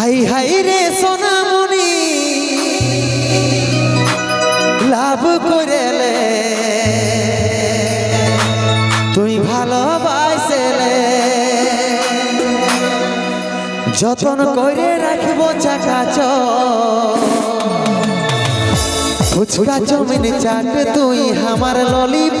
High হাই রে সোনামণি লাভ করেলে তুই ভালোবাসেলে। যতন করে রাখব চাকাচ ফুচকা জমিন চাট তুই আমার ললিপ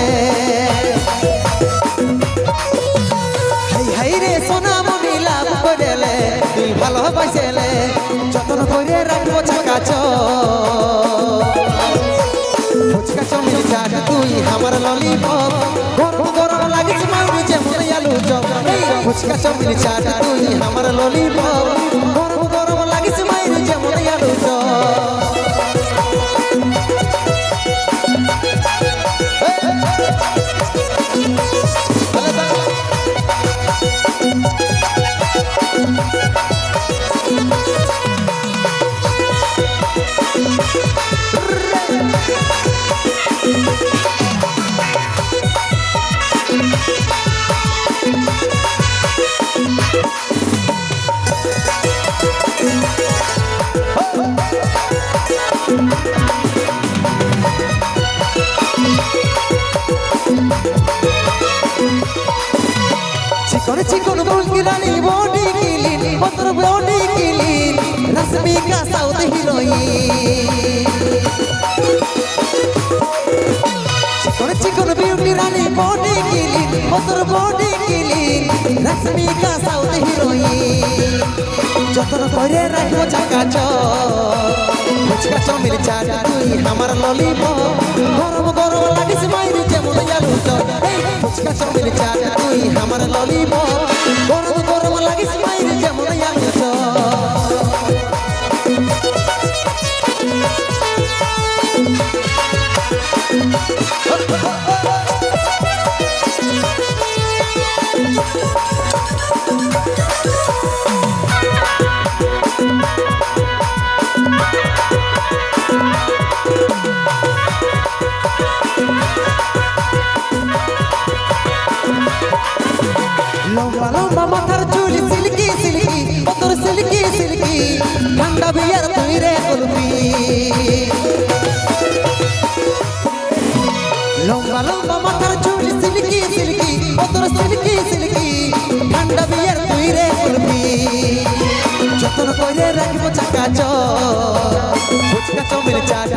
হাই রে সোনা মনি লাভ করেলে তুই ভালোবাসেলে যতন করে রাখব ছাকা ফুচকা চমিল চাট তুই আমার ললিপপ, গরম গরম লাগিস মাউরি যেমন আলু চপ ফুচকা চমিল চাট তুই আমার ললিপপ। চিকন চিকন মুলকি রানী, বডি কিলিন পত্র বডি কিলিন রশ্মিকা সাউথ হিরোইন। চিকন চিকন বিউটি রানী, বডি কিলিন পত্র বডি কিলিন রশ্মিকা সাউথ হিরোইন। যতন করে রাখব চাকাচ ফুচকা চমির চাট তুই আমার ললিপপ। গরম গরম লাগিস চপ চমির চাট তুই আমার লম্বা লম্বা মাথার চুল, সিল্কি সিল্কি তোর সিল্কি সিল্কি, ঠান্ডা বিয়ার তুই রে কুলপি লম্বা লম্বা মাথার চুল, সিল্কি সিল্কি তোর সিল্কি সিল্কি, ঠান্ডা বিয়ার তুই রে কুলপি যতন চাকা ফুচকা চমের চাট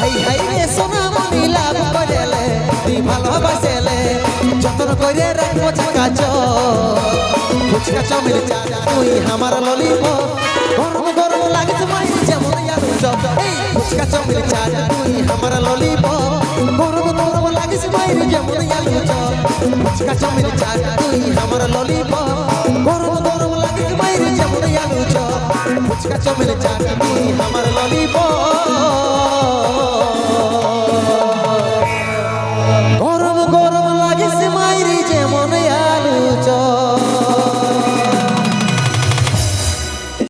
হাই হাই রে সোনা মনি লাভ করেলে, তুই ভালোবাসেলে যতন করে রাখব চাকাচ ফুচকা চমের চাট তুই আমার ললিপপ। গরম গরম লাগিস মাইরি যেমন আলু চপ। এই, ফুচকা চমের চাট তুই আমার ললিপপ। গরম গরম লাগিস মাইরি যেমন আলু চপ। ফুচকা চমের চাট তুই আমার ললিপপ। গরম গরম লাগিস মাইরি যেমন আলু চপ। ফুচকা আমার ললিপপ